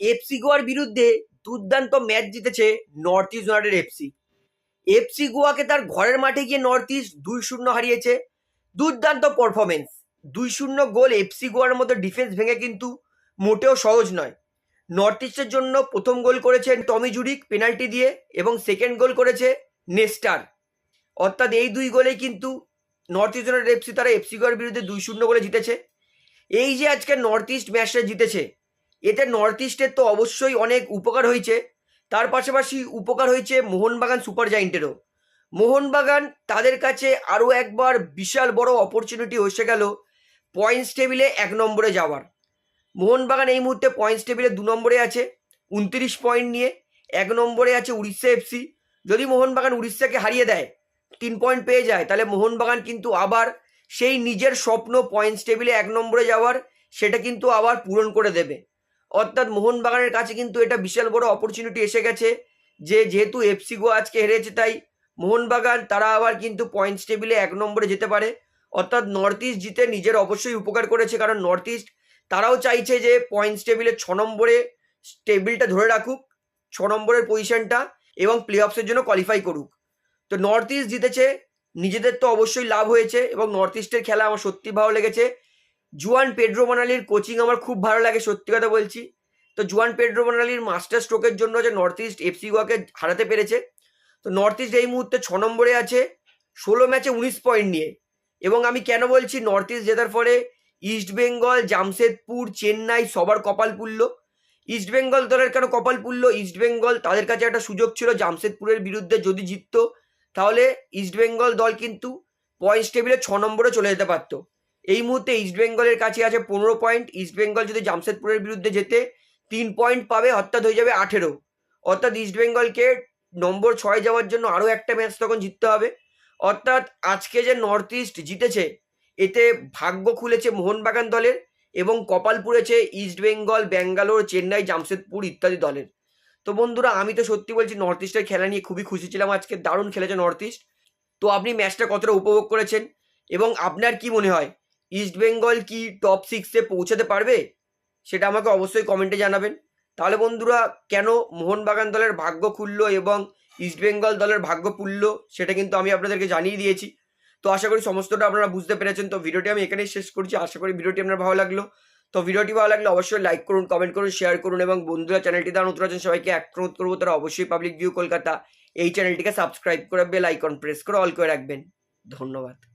FC গোয়ার বিরুদ্ধে দুর্দান্ত ম্যাচ জিতেছে North East United FC FC গোয়াকে তার ঘরের মাঠে গিয়ে নর্থ ইস্ট দুই শূন্য হারিয়েছে। দুর্দান্ত পারফরমেন্স দুই শূন্য গোল এফসি গোয়ার মতো ডিফেন্স ভেঙে কিন্তু মোটেও সহজ নয়। নর্থ ইস্টের জন্য প্রথম গোল করেছেন টমি জুরিক পেনাল্টি দিয়ে এবং সেকেন্ড গোল করেছে নেস্টার। অর্থাৎ এই দুই গোলেই কিন্তু নর্থ ইস্ট ইউনাইটেড এফসি তারা এফসি গোয়ার বিরুদ্ধে দুই শূন্য গোলে জিতেছে। এই যে আজকে নর্থ ইস্ট ম্যাচটা জিতেছে এতে নর্থ ইস্টের তো অবশ্যই অনেক উপকার হয়েছে। তার পাশাপাশি উপকার হয়েছে মোহনবাগান সুপার জায়েন্টেরও মোহনবাগান তাদের কাছে আরও একবার বিশাল বড় অপরচুনিটি এসে গেল পয়েন্টস টেবিলে এক নম্বরে যাওয়ার। মোহনবাগান এই মুহূর্তে পয়েন্টস টেবিলে দু নম্বরে আছে, উনত্রিশ পয়েন্ট নিয়ে এক নম্বরে আছে উড়িষ্যা এফসি যদি মোহনবাগান উড়িষ্যাকে হারিয়ে দেয়, তিন পয়েন্ট পেয়ে যায়, তাহলে মোহনবাগান কিন্তু আবার সেই নিজের স্বপ্ন পয়েন্টস টেবিলে এক নম্বরে যাওয়ার, সেটা কিন্তু আবার পূরণ করে দেবে। অর্থাৎ মোহনবাগানের কাছে কিন্তু এটা বিশাল বড় অপরচুনিটি এসে গেছে যে যেহেতু এফসি গো আজকে হেরেছে, তাই মোহনবাগান তারা আবার কিন্তু পয়েন্টস টেবিলে এক নম্বরে যেতে পারে। অর্থাৎ নর্থ ইস্ট জিতে নিজের অবশ্যই উপকার করেছে, কারণ নর্থ ইস্ট তারাও চাইছে যে পয়েন্টস টেবিলে ছ নম্বরে টেবিলটা ধরে রাখুক, ছ নম্বরের পজিশনটা এবং প্লে অফসের জন্য কোয়ালিফাই করুক। তো নর্থ ইস্ট জিতেছে, নিজেদের তো অবশ্যই লাভ হয়েছে এবং নর্থ ইস্টের খেলা আমার সত্যি ভালো লেগেছে। জুয়ান পেড্রো মানালির কোচিং আমার খুব ভালো লাগে, সত্যি কথা বলছি। তো জুয়ান পেড্রো মানালির মাস্টার স্ট্রোকের জন্য যে নর্থ ইস্ট এফসি গোয়াকে হারাতে পেরেছে, তো নর্থ ইস্ট এই মুহূর্তে ছ নম্বরে আছে, ষোলো ম্যাচে উনিশ পয়েন্ট নিয়ে। এবং আমি কেন বলছি নর্থ ইস্ট জেতার ফলে ইস্ট বেঙ্গল জামশেদপুর চেন্নাই সবার কপাল পুলল ইস্ট বেঙ্গল দলের কেন কপাল পুলল ইস্ট বেঙ্গল তাদের কাছে একটা সুযোগ ছিল জামশেদপুরের বিরুদ্ধে যদি জিততো, তাহলে ইস্ট বেঙ্গল দল কিন্তু পয়েন্টস টেবিলে ছ নম্বরে চলে যেতে পারতো। এই মুহূর্তে ইস্ট বেঙ্গলের কাছে আছে পনেরো পয়েন্ট ইস্ট বেঙ্গল যদি জামশেদপুরের বিরুদ্ধে যেতে, তিন পয়েন্ট পাবে, অর্থাৎ হয়ে যাবে আঠেরো। অর্থাৎ ইস্ট বেঙ্গলকে নম্বর ছয় যাওয়ার জন্য আরও একটা ম্যাচ তখন জিততে হবে। অর্থাৎ আজকে যে নর্থ ইস্ট জিতেছে, এতে ভাগ্য খুলেছে মোহনবাগান দলের এবং কপাল পুড়েছে ইস্ট বেঙ্গল ব্যাঙ্গালোর চেন্নাই জামশেদপুর ইত্যাদি দলের। তো বন্ধুরা, আমি তো সত্যি বলছি নর্থ ইস্টের খেলা নিয়ে খুবই খুশি ছিলাম আজকে, দারুণ খেলেছে নর্থ ইস্ট তো আপনি ম্যাচটা কতটা উপভোগ করেছেন এবং আপনার কি মনে হয়? ইস্ট বেঙ্গল কি টপ সিক্সে পৌঁছাতে পারবে? সেটা আমাকে অবশ্যই কমেন্টে জানাবেন। তাহলে বন্ধুরা, কেন মোহনবাগান দলের ভাগ্য খুললো এবং ইস্ট বেঙ্গল দলের ভাগ্য পুলল, সেটা কিন্তু আমি আপনাদেরকে জানিয়ে দিয়েছি। তো আশা করি সমস্তটা আপনারা বুঝতে পেরেছেন। তো ভিডিওটি আমি এখানেই শেষ করছি। আশা করি ভিডিওটি আপনার ভালো লাগল। তো ভিডিওটি ভালো লাগলে অবশ্যই লাইক করুন কমেন্ট করুন শেয়ার করুন এবং বন্ধুরা চ্যানেলটি দ্বারা নতুন আছেন সবাইকে অনুরোধ করব। তারা অবশ্যই পাবলিক ভিউ কলকাতা এই চ্যানেলটিকে সাবস্ক্রাইব করে বেল আইকন প্রেস করে অল করে রাখবেন। ধন্যবাদ।